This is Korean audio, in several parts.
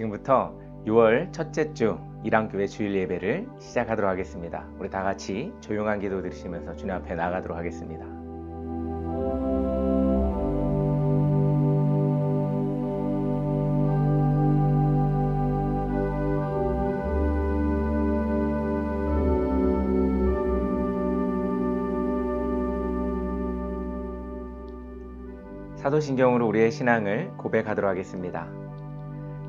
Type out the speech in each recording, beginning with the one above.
지금부터 6월 첫째 주 이랑교회 주일 예배를 시작하도록 하겠습니다. 우리 다 같이 조용한 기도 드리시면서 주님 앞에 나가도록 하겠습니다. 사도신경으로 우리의 신앙을 고백하도록 하겠습니다.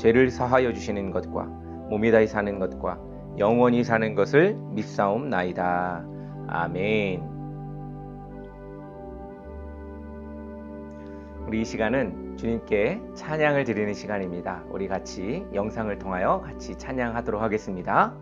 죄를 사하여 주시는 것과 몸이 다히 사는 것과 영원히 사는 것을 믿사옵나이다. 아멘. 우리 이 시간은 주님께 찬양을 드리는 시간입니다. 우리 같이 영상을 통하여 같이 찬양하도록 하겠습니다.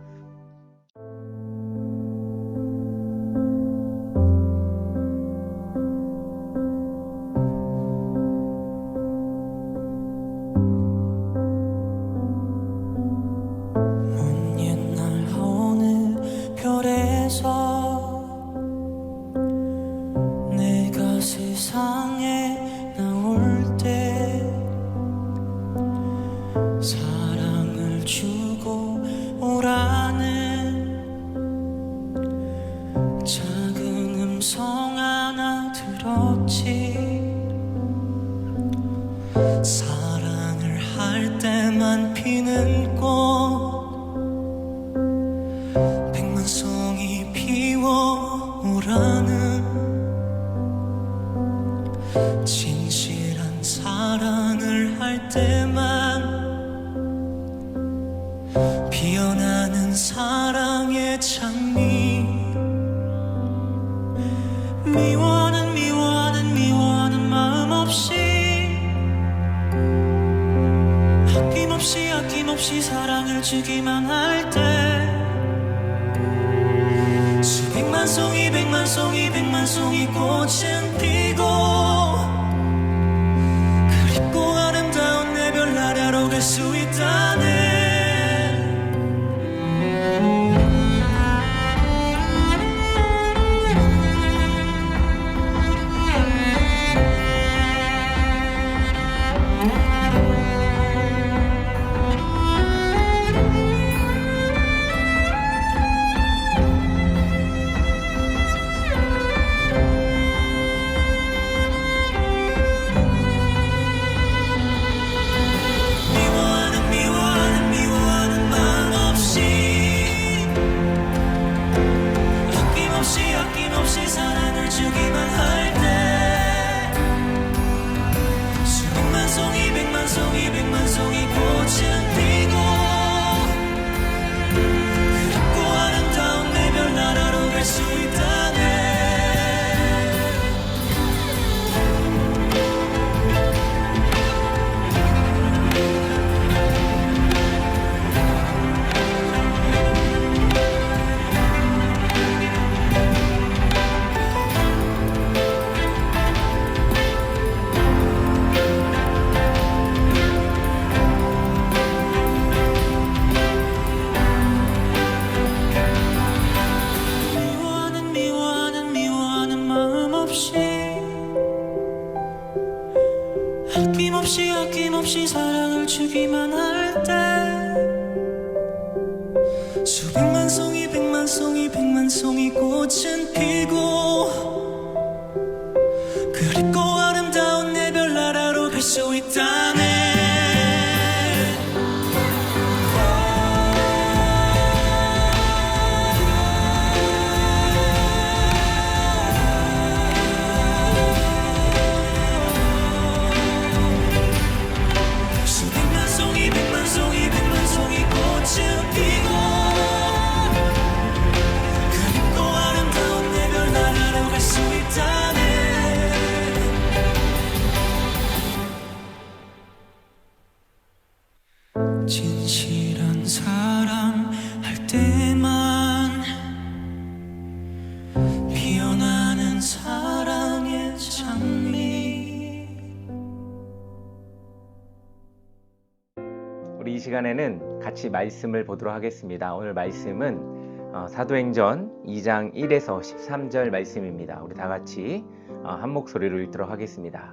시간에는 같이 말씀을 보도록 하겠습니다. 오늘 말씀은 어, 사도행전 2장 1에서 13절 말씀입니다. 우리 다 같이 어, 한 목소리로 읽도록 하겠습니다.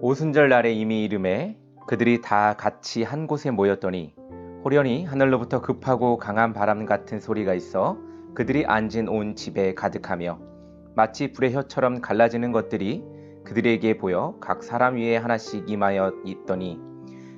오순절 날에 이미 이름에 그들이 다 같이 한 곳에 모였더니 호련히 하늘로부터 급하고 강한 바람 같은 소리가 있어 그들이 앉은 온 집에 가득하며 마치 불의 혀처럼 갈라지는 것들이 그들에게 보여 각 사람 위에 하나씩 임하여 있더니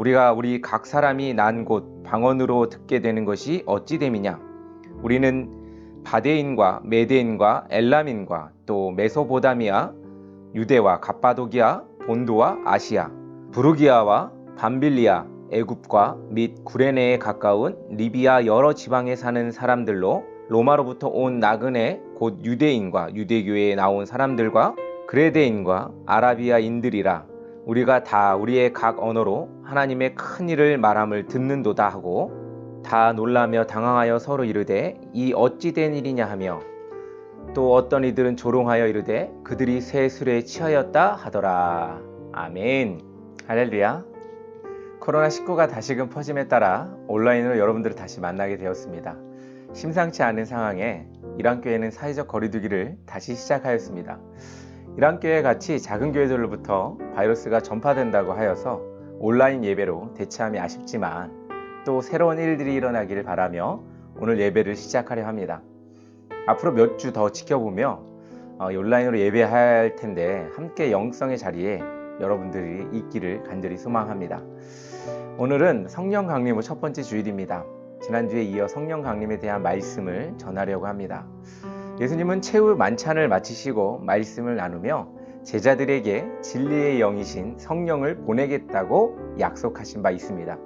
우리가 우리 각 사람이 난 곳 방언으로 듣게 되는 것이 어찌 됨이냐? 우리는 바데인과 메데인과 엘람인과 또 메소보다미아 유대와 갑바도기아 본도와 아시아 부르기아와 밤빌리아 애굽과 및 구레네에 가까운 리비아 여러 지방에 사는 사람들로 로마로부터 온 나그네 곧 유대인과 유대교회에 나온 사람들과 그레데인과 아라비아인들이라. 우리가 다 우리의 각 언어로 하나님의 큰 일을 말함을 듣는도다 하고 다 놀라며 당황하여 서로 이르되 이 어찌 된 일이냐 하며 또 어떤 이들은 조롱하여 이르되 그들이 새 술에 취하였다 하더라 아멘 할렐루야 코로나19가 다시금 퍼짐에 따라 온라인으로 여러분들을 다시 만나게 되었습니다. 심상치 않은 상황에 이란교회는 사회적 거리두기를 다시 시작하였습니다. 이란교회 같이 작은 교회들로부터 바이러스가 전파된다고 하여서 온라인 예배로 대체함이 아쉽지만 또 새로운 일들이 일어나기를 바라며 오늘 예배를 시작하려 합니다. 앞으로 몇 주 더 지켜보며 어, 온라인으로 예배할 텐데 함께 영성의 자리에 여러분들이 있기를 간절히 소망합니다. 오늘은 성령 강림 후 첫 번째 주일입니다. 지난주에 이어 성령 강림에 대한 말씀을 전하려고 합니다. 예수님은 최후 만찬을 마치시고 말씀을 나누며 제자들에게 진리의 영이신 성령을 보내겠다고 약속하신 바 있습니다.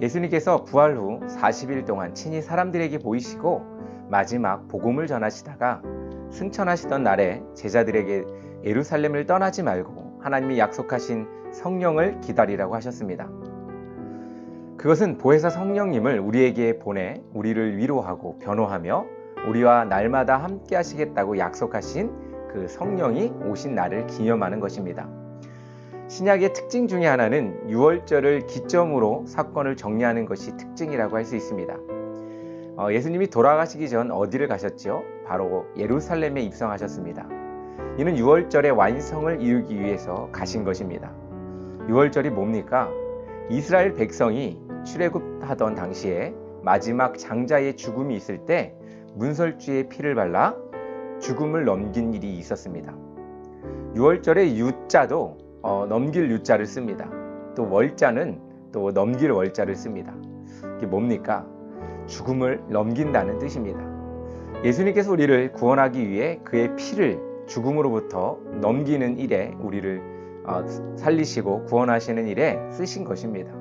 예수님께서 부활 후 40일 동안 친히 사람들에게 보이시고 마지막 복음을 전하시다가 승천하시던 날에 제자들에게 예루살렘을 떠나지 말고 하나님이 약속하신 성령을 기다리라고 하셨습니다. 그것은 보혜사 성령님을 우리에게 보내 우리를 위로하고 변호하며 우리와 날마다 함께 하시겠다고 약속하신 그 성령이 오신 날을 기념하는 것입니다. 신약의 특징 중에 하나는 6월절을 기점으로 사건을 정리하는 것이 특징이라고 할 수 있습니다. 어, 예수님이 돌아가시기 전 어디를 가셨죠? 바로 예루살렘에 입성하셨습니다. 이는 6월절의 완성을 이루기 위해서 가신 것입니다. 6월절이 뭡니까? 이스라엘 백성이 출애굽하던 당시에 마지막 장자의 죽음이 있을 때 문설주의 피를 발라 죽음을 넘긴 일이 있었습니다. 6월절에 유자도 어, 넘길 유자를 씁니다. 또 월자는 또 넘길 월자를 씁니다. 이게 뭡니까? 죽음을 넘긴다는 뜻입니다. 예수님께서 우리를 구원하기 위해 그의 피를 죽음으로부터 넘기는 일에 우리를 어, 살리시고 구원하시는 일에 쓰신 것입니다.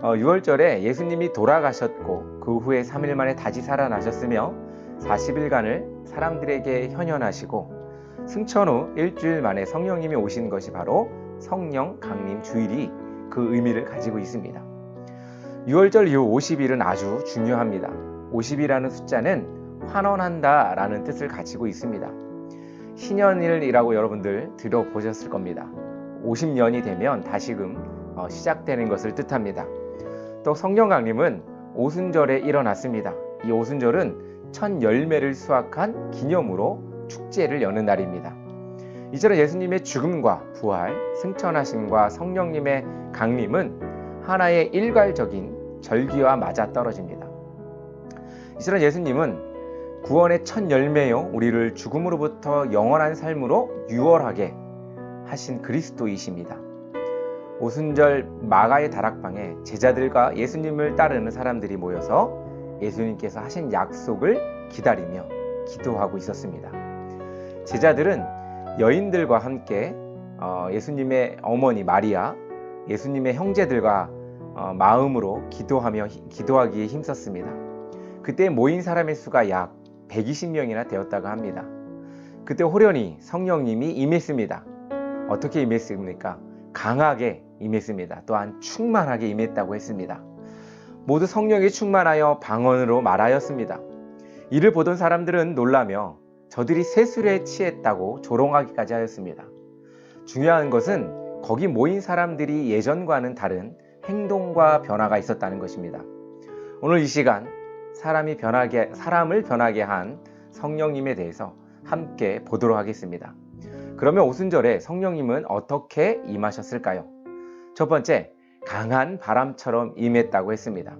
어, 6월절에 예수님이 돌아가셨고 그 후에 3일 만에 다시 살아나셨으며 40일간을 사람들에게 현현하시고 승천 후 일주일 만에 성령님이 오신 것이 바로 성령 강림 주일이 그 의미를 가지고 있습니다. 6월절 이후 50일은 아주 중요합니다. 50이라는 숫자는 환원한다 라는 뜻을 가지고 있습니다. 신년일이라고 여러분들 들어보셨을 겁니다. 50년이 되면 다시금 어, 시작되는 것을 뜻합니다. 또 성령 강림은 오순절에 일어났습니다. 이 오순절은 첫 열매를 수확한 기념으로 축제를 여는 날입니다. 이처럼 예수님의 죽음과 부활, 승천하심과 성령님의 강림은 하나의 일괄적인 절기와 맞아 떨어집니다. 이처럼 예수님은 구원의 첫 열매요 우리를 죽음으로부터 영원한 삶으로 유월하게 하신 그리스도이십니다. 오순절 마가의 다락방에 제자들과 예수님을 따르는 사람들이 모여서 예수님께서 하신 약속을 기다리며 기도하고 있었습니다. 제자들은 여인들과 함께 어, 예수님의 어머니 마리아, 예수님의 형제들과 어, 마음으로 기도하며 기도하기에 힘썼습니다. 그때 모인 사람의 수가 약 120명이나 되었다고 합니다. 그때 호련히 성령님이 임했습니다. 어떻게 임했습니까? 강하게 임했습니다. 또한 충만하게 임했다고 했습니다. 모두 성령에 충만하여 방언으로 말하였습니다. 이를 보던 사람들은 놀라며 저들이 세술에 취했다고 조롱하기까지 하였습니다. 중요한 것은 거기 모인 사람들이 예전과는 다른 행동과 변화가 있었다는 것입니다. 오늘 이 시간 사람이 변하게 사람을 변하게 한 성령님에 대해서 함께 보도록 하겠습니다. 그러면 오순절에 성령님은 어떻게 임하셨을까요? 첫 번째, 강한 바람처럼 임했다고 했습니다.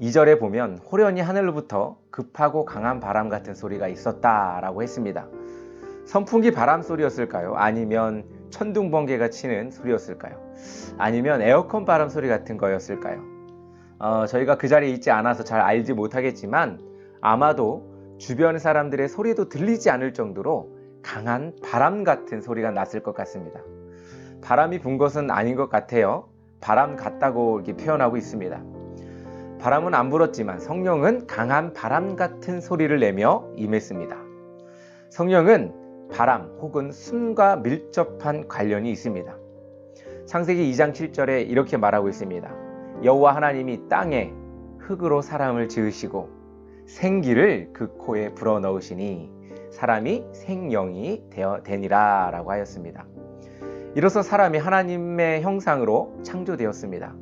2절에 보면 호련히 하늘로부터 급하고 강한 바람 같은 소리가 있었다라고 했습니다. 선풍기 바람 소리였을까요? 아니면 천둥 번개가 치는 소리였을까요? 아니면 에어컨 바람 소리 같은 거였을까요? 어, 저희가 그 자리에 있지 않아서 잘 알지 못하겠지만 아마도 주변 사람들의 소리도 들리지 않을 정도로 강한 바람 같은 소리가 났을 것 같습니다. 바람이 분 것은 아닌 것 같아요. 바람 같다고 이렇게 표현하고 있습니다. 바람은 안 불었지만 성령은 강한 바람 같은 소리를 내며 임했습니다. 성령은 바람 혹은 숨과 밀접한 관련이 있습니다. 창세기 2장 7절에 이렇게 말하고 있습니다. 여호와 하나님이 땅에 흙으로 사람을 지으시고 생기를 그 코에 불어 넣으시니 사람이 생명이 되어 되니라라고 하였습니다. 이로써 사람이 하나님의 형상으로 창조되었습니다.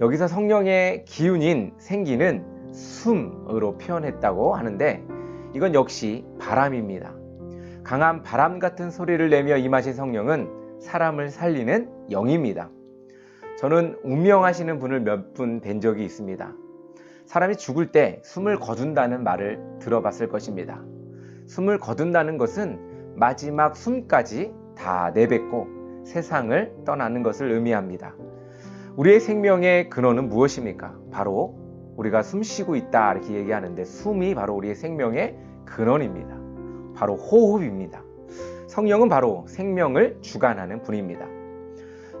여기서 성령의 기운인 생기는 숨으로 표현했다고 하는데 이건 역시 바람입니다. 강한 바람 같은 소리를 내며 임하신 성령은 사람을 살리는 영입니다. 저는 운명하시는 분을 몇 분 뵌 적이 있습니다. 사람이 죽을 때 숨을 거둔다는 말을 들어봤을 것입니다. 숨을 거둔다는 것은 마지막 숨까지 다 내뱉고 세상을 떠나는 것을 의미합니다. 우리의 생명의 근원은 무엇입니까? 바로 우리가 숨 쉬고 있다 이렇게 얘기하는데 숨이 바로 우리의 생명의 근원입니다. 바로 호흡입니다. 성령은 바로 생명을 주관하는 분입니다.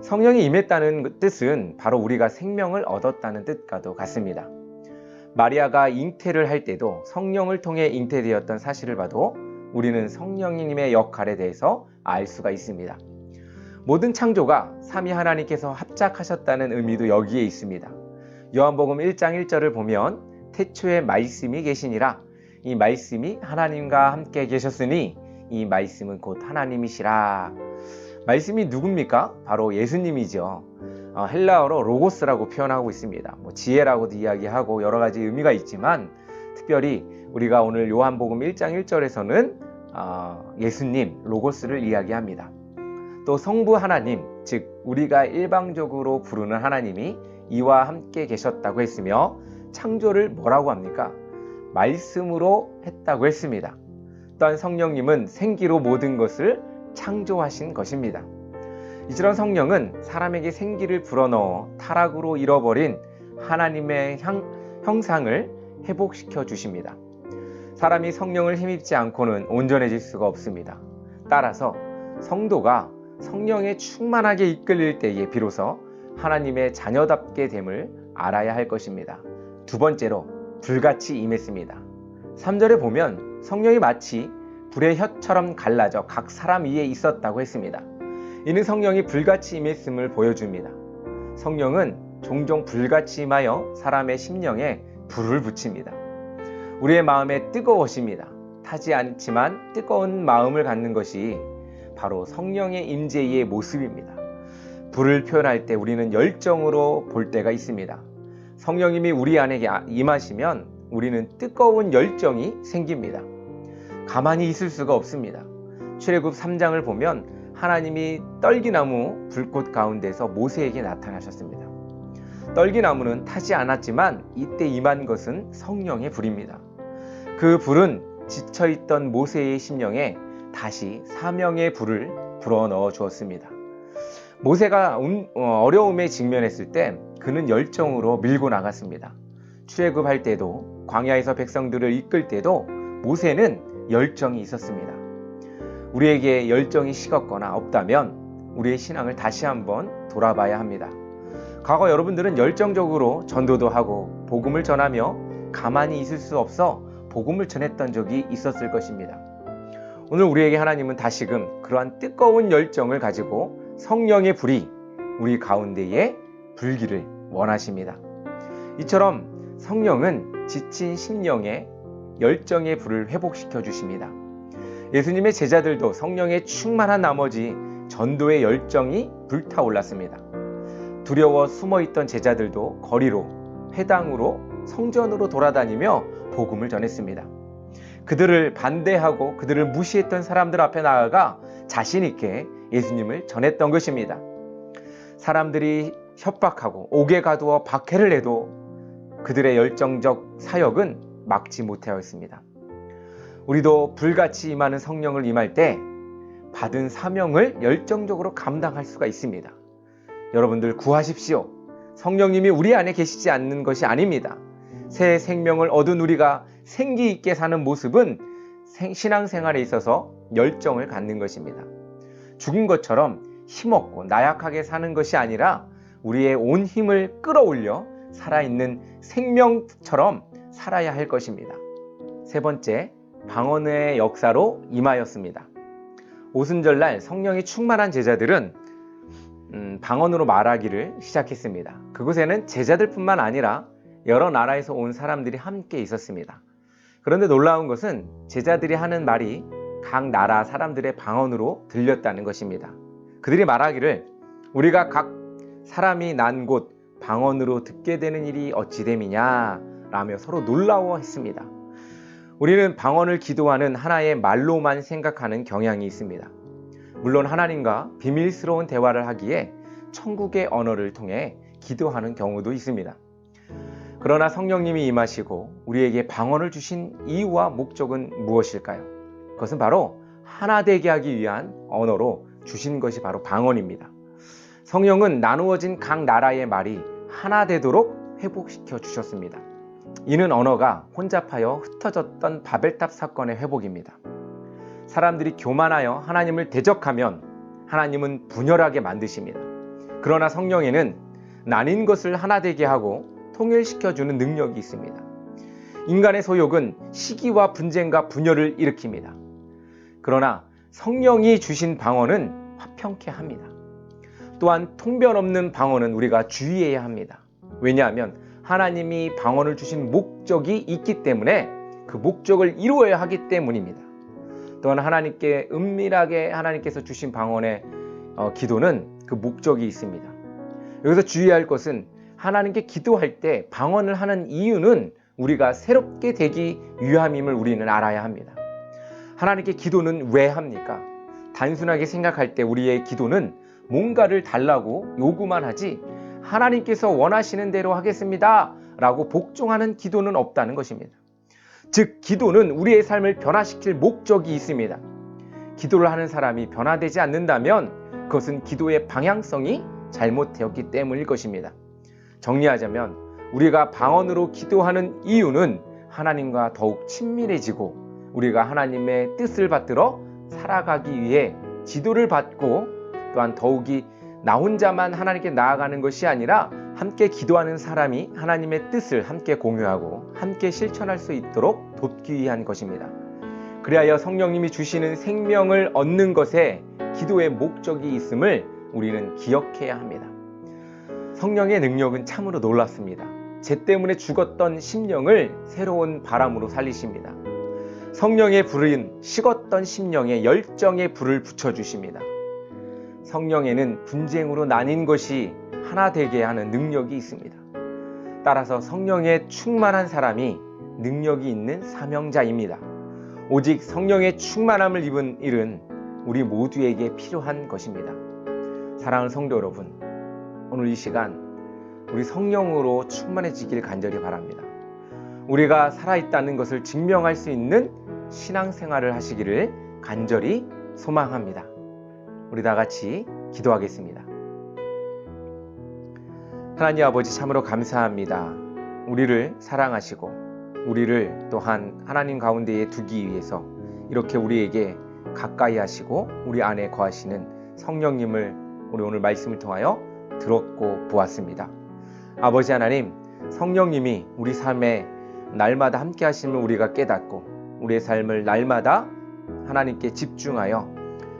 성령이 임했다는 뜻은 바로 우리가 생명을 얻었다는 뜻과도 같습니다. 마리아가 잉태를 할 때도 성령을 통해 잉태되었던 사실을 봐도 우리는 성령님의 역할에 대해서 알 수가 있습니다. 모든 창조가 삼위 하나님께서 합작하셨다는 의미도 여기에 있습니다. 요한복음 1장 1절을 보면 태초에 말씀이 계시니라 이 말씀이 하나님과 함께 계셨으니 이 말씀은 곧 하나님이시라. 말씀이 누굽니까? 바로 예수님이죠. 어, 헬라어로 로고스라고 표현하고 있습니다. 뭐 지혜라고도 이야기하고 여러 가지 의미가 있지만 특별히 우리가 오늘 요한복음 1장 1절에서는 어, 예수님 로고스를 이야기합니다. 또 성부 하나님, 즉 우리가 일방적으로 부르는 하나님이 이와 함께 계셨다고 했으며 창조를 뭐라고 합니까? 말씀으로 했다고 했습니다. 또한 성령님은 생기로 모든 것을 창조하신 것입니다. 이처럼 성령은 사람에게 생기를 불어넣어 타락으로 잃어버린 하나님의 향, 형상을 회복시켜 주십니다. 사람이 성령을 힘입지 않고는 온전해질 수가 없습니다. 따라서 성도가 성령에 충만하게 이끌릴 때에 비로소 하나님의 자녀답게 됨을 알아야 할 것입니다. 두 번째로 불같이 임했습니다. 3절에 보면 성령이 마치 불의 혀처럼 갈라져 각 사람 위에 있었다고 했습니다. 이는 성령이 불같이 임했음을 보여줍니다. 성령은 종종 불같이 임하여 사람의 심령에 불을 붙입니다. 우리의 마음에 뜨거워십니다. 타지 않지만 뜨거운 마음을 갖는 것이 바로 성령의 임재의 모습입니다. 불을 표현할 때 우리는 열정으로 볼 때가 있습니다. 성령님이 우리 안에 임하시면 우리는 뜨거운 열정이 생깁니다. 가만히 있을 수가 없습니다. 출애굽 3장을 보면 하나님이 떨기나무 불꽃 가운데서 모세에게 나타나셨습니다. 떨기나무는 타지 않았지만 이때 임한 것은 성령의 불입니다. 그 불은 지쳐있던 모세의 심령에 다시 사명의 불을 불어넣어 주었습니다. 모세가 어, 어려움에 직면했을 때 그는 열정으로 밀고 나갔습니다. 출애굽할 때도 광야에서 백성들을 이끌 때도 모세는 열정이 있었습니다. 우리에게 열정이 식었거나 없다면 우리의 신앙을 다시 한번 돌아봐야 합니다. 과거 여러분들은 열정적으로 전도도 하고 복음을 전하며 가만히 있을 수 없어 복음을 전했던 적이 있었을 것입니다. 오늘 우리에게 하나님은 다시금 그러한 뜨거운 열정을 가지고 성령의 불이 우리 가운데에 불기를 원하십니다. 이처럼 성령은 지친 심령의 열정의 불을 회복시켜 주십니다. 예수님의 제자들도 성령에 충만한 나머지 전도의 열정이 불타올랐습니다. 두려워 숨어 있던 제자들도 거리로, 회당으로, 성전으로 돌아다니며 복음을 전했습니다. 그들을 반대하고 그들을 무시했던 사람들 앞에 나아가 자신 있게 예수님을 전했던 것입니다. 사람들이 협박하고 옥에 가두어 박해를 해도 그들의 열정적 사역은 막지 못하였습니다. 우리도 불같이 임하는 성령을 임할 때 받은 사명을 열정적으로 감당할 수가 있습니다. 여러분들 구하십시오. 성령님이 우리 안에 계시지 않는 것이 아닙니다. 새 생명을 얻은 우리가 생기 있게 사는 모습은 신앙생활에 있어서 열정을 갖는 것입니다. 죽은 것처럼 힘없고 나약하게 사는 것이 아니라 우리의 온 힘을 끌어올려 살아있는 생명처럼 살아야 할 것입니다. 세 번째, 방언의 역사로 임하였습니다. 오순절날 성령이 충만한 제자들은 음, 방언으로 말하기를 시작했습니다. 그곳에는 제자들뿐만 아니라 여러 나라에서 온 사람들이 함께 있었습니다. 그런데 놀라운 것은 제자들이 하는 말이 각 나라 사람들의 방언으로 들렸다는 것입니다. 그들이 말하기를 우리가 각 사람이 난 곳 방언으로 듣게 되는 일이 어찌 됨이냐 라며 서로 놀라워했습니다. 우리는 방언을 기도하는 하나의 말로만 생각하는 경향이 있습니다. 물론 하나님과 비밀스러운 대화를 하기에 천국의 언어를 통해 기도하는 경우도 있습니다. 그러나 성령님이 임하시고 우리에게 방언을 주신 이유와 목적은 무엇일까요? 그것은 바로 하나 되게 하기 위한 언어로 주신 것이 바로 방언입니다. 성령은 나누어진 각 나라의 말이 하나 되도록 회복시켜 주셨습니다. 이는 언어가 혼잡하여 흩어졌던 바벨탑 사건의 회복입니다. 사람들이 교만하여 하나님을 대적하면 하나님은 분열하게 만드십니다. 그러나 성령에는 나뉜 것을 하나 되게 하고 통일시켜 주는 능력이 있습니다. 인간의 소욕은 시기와 분쟁과 분열을 일으킵니다. 그러나 성령이 주신 방언은 화평케 합니다. 또한 통변 없는 방언은 우리가 주의해야 합니다. 왜냐하면 하나님이 방언을 주신 목적이 있기 때문에 그 목적을 이루어야 하기 때문입니다. 또한 하나님께 은밀하게 하나님께서 주신 방언의 어, 기도는 그 목적이 있습니다. 여기서 주의할 것은 하나님께 기도할 때 방언을 하는 이유는 우리가 새롭게 되기 위함임을 우리는 알아야 합니다. 하나님께 기도는 왜 합니까? 단순하게 생각할 때 우리의 기도는 뭔가를 달라고 요구만 하지 하나님께서 원하시는 대로 하겠습니다. 라고 복종하는 기도는 없다는 것입니다. 즉, 기도는 우리의 삶을 변화시킬 목적이 있습니다. 기도를 하는 사람이 변화되지 않는다면 그것은 기도의 방향성이 잘못되었기 때문일 것입니다. 정리하자면 우리가 방언으로 기도하는 이유는 하나님과 더욱 친밀해지고 우리가 하나님의 뜻을 받들어 살아가기 위해 지도를 받고 또한 더욱이 나 혼자만 하나님께 나아가는 것이 아니라 함께 기도하는 사람이 하나님의 뜻을 함께 공유하고 함께 실천할 수 있도록 돕기 위한 것입니다. 그리하여 성령님이 주시는 생명을 얻는 것에 기도의 목적이 있음을 우리는 기억해야 합니다. 성령의 능력은 참으로 놀랍습니다. 죄 때문에 죽었던 심령을 새로운 바람으로 살리십니다. 성령의 불은 식었던 심령에 열정의 불을 붙여주십니다. 성령에는 분쟁으로 나뉜 것이 하나 되게 하는 능력이 있습니다. 따라서 성령에 충만한 사람이 능력이 있는 사명자입니다. 오직 성령의 충만함을 입은 일은 우리 모두에게 필요한 것입니다. 사랑하는 성도 여러분, 오늘 이 시간 우리 성령으로 충만해지길 간절히 바랍니다. 우리가 살아있다는 것을 증명할 수 있는 신앙생활을 하시기를 간절히 소망합니다. 우리 다 같이 기도하겠습니다. 하나님 아버지 참으로 감사합니다. 우리를 사랑하시고 우리를 또한 하나님 가운데에 두기 위해서 이렇게 우리에게 가까이 하시고 우리 안에 거하시는 성령님을 우리 오늘 말씀을 통하여 들었고 보았습니다. 아버지 하나님, 성령님이 우리 삶에 날마다 함께 하시면 우리가 깨닫고 우리의 삶을 날마다 하나님께 집중하여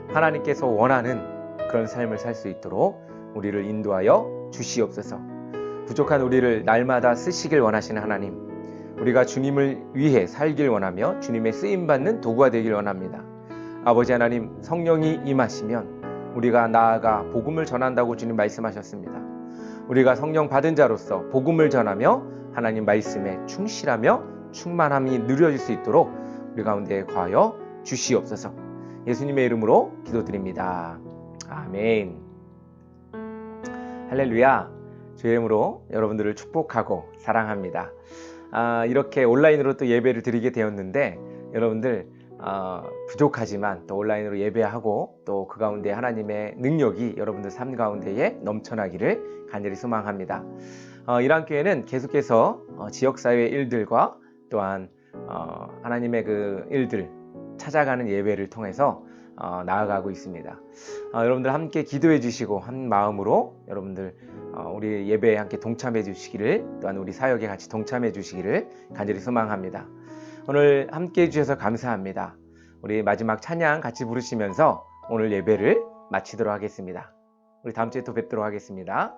하나님께서 원하는 그런 삶을 살 수 있도록 우리를 인도하여 주시옵소서. 부족한 우리를 날마다 쓰시길 원하시는 하나님, 우리가 주님을 위해 살길 원하며 주님의 쓰임 받는 도구가 되길 원합니다. 아버지 하나님, 성령이 임하시면 우리가 나아가 복음을 전한다고 주님 말씀하셨습니다. 우리가 성령 받은 자로서 복음을 전하며 하나님 말씀에 충실하며 충만함이 누려질 수 있도록 우리 가운데 거하여 주시옵소서. 예수님의 이름으로 기도드립니다. 아멘. 할렐루야. 주의 이름으로 여러분들을 축복하고 사랑합니다. 아, 이렇게 온라인으로 또 예배를 드리게 되었는데 여러분들 어, 부족하지만 또 온라인으로 예배하고 또 그 가운데 하나님의 능력이 여러분들 삶 가운데에 넘쳐나기를 간절히 소망합니다. 어, 이랑교회는 계속해서 어, 지역사회 일들과 또한 어, 하나님의 그 일들 찾아가는 예배를 통해서 어, 나아가고 있습니다. 어, 여러분들 함께 기도해 주시고 한 마음으로 여러분들 어, 우리 예배에 함께 동참해 주시기를 또한 우리 사역에 같이 동참해 주시기를 간절히 소망합니다. 오늘 함께 해주셔서 감사합니다. 우리 마지막 찬양 같이 부르시면서 오늘 예배를 마치도록 하겠습니다. 우리 다음 주에 또 뵙도록 하겠습니다.